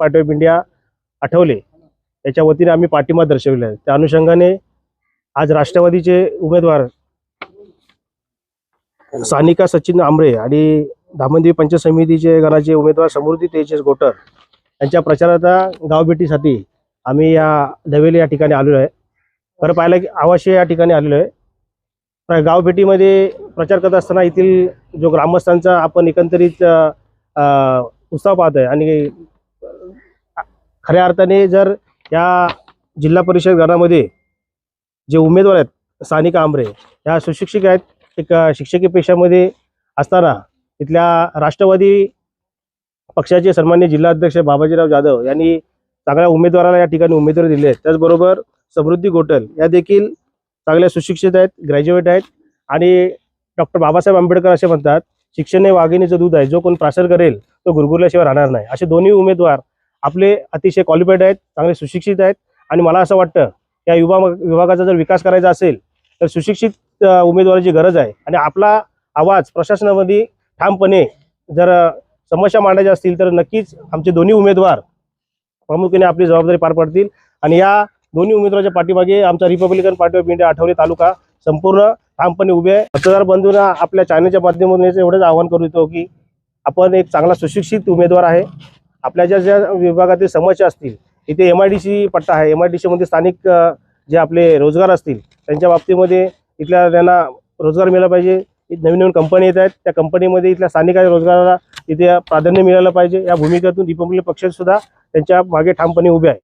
Party of India Athawale याच्या वतीने आम्ही पाठिंबा दर्शवला आहे. त्या अनुषंगाने आज राष्ट्रवादीचे उमेदवार सानिका सचिन आमरे आणि धामणदेवी पंचायत समितीचे गणाचे उमेदवार समृद्धी तेजस गोटर यांच्या प्रचाराचा गावभेटीसाठी आम्ही या दवेली या ठिकाणी आलेलो आहे. खरं पाहिलं की आवाशी या ठिकाणी आलेलो आहे. गावभेटीमध्ये प्रचार करत असताना येथील जो ग्रामस्थांचा आपण एकंदरीत उत्साह पाहत उत्साह पाहतोय आणि खऱ्या अर्थाने जर या जिल्हा परिषद गणामध्ये जे उमेदवार आहेत स्थानिक आंबरे या सुशिक्षित आहेत एक शिक्षकी पेशामध्ये असताना इथल्या राष्ट्रवादी पक्षाचे सन्मान्य जिल्हाध्यक्ष बाबाजीराव जाधव यांनी चांगल्या उमेदवाराला या ठिकाणी उमेदवारी दिले आहेत त्याचबरोबर समृद्धी गोटल या देखील चांगल्या सुशिक्षित आहेत ग्रॅज्युएट आहेत आणि डॉक्टर बाबासाहेब आंबेडकर असे म्हणतात शिक्षण हे वाघिणीचं दूध आहे. जो कोण प्रासर करेल तो गुरगुरल्याशिवाय राहणार नाही. असे दोन्ही उमेदवार आपले अतिशय क्वालिफाईड आहेत चांगले सुशिक्षित आहेत आणि मला असं वाटतं या युवा विभागाचा जर विकास करायचा असेल तर सुशिक्षित उमेदवाराची गरज आहे. आणि आपला आवाज प्रशासनामध्ये ठामपणे जर समस्या मांडायच्या असतील तर नक्कीच आमचे दोन्ही उमेदवार प्रामुख्याने आपली जबाबदारी पार पाडतील. आणि या दोन्ही उमेदवाराच्या पाठीमागे आमचा Republican Party of India Athawale taluka संपूर्ण ठामपणे उभे आहे. मतदार बंधूंना आपल्या चॅनलच्या माध्यमातून एवढंच आवाहन करू इच्छितो की आपण एक चांगला सुशिक्षित उमेदवार आहे. आपल्या ज्या ज्या विभागातील समस्या असतील इथे एम आय डी सी पट्टा आहे. एम आय डी सीमध्ये स्थानिक जे आपले रोजगार असतील त्यांच्या बाबतीमध्ये इथल्या त्यांना रोजगार मिळाला पाहिजे. नवीन नवीन कंपनी येत आहेत. त्या कंपनीमध्ये इथल्या स्थानिक रोजगाराला इथे प्राधान्य मिळालं पाहिजे. या भूमिकेतून रिपब्लिक पक्ष सुद्धा त्यांच्या मागे ठामपणे उभे आहे